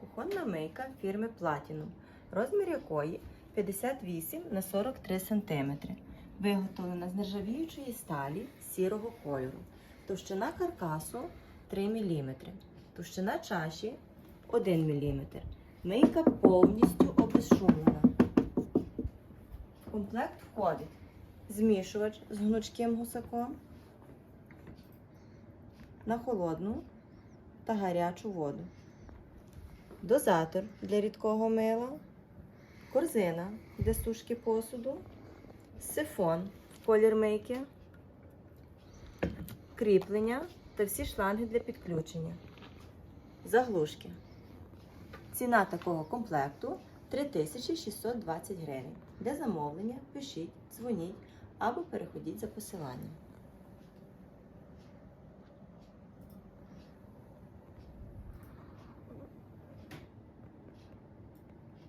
кухонна мийка фірми Platinum, розмір якої 58 на 43 см. Виготовлена з нержавіючої сталі сірого кольору. Товщина каркасу 3 мм. Товщина чаші 1 мм. Мийка повністю обезшумлена. В комплект входить змішувач з гнучким гусаком на холодну та гарячу воду, дозатор для рідкого мила, корзина для сушки посуду, сифон колір мийки, кріплення та всі шланги для підключення, заглушки. Ціна такого комплекту 3620 гривень. Для замовлення пишіть, дзвоніть або переходіть за посиланням.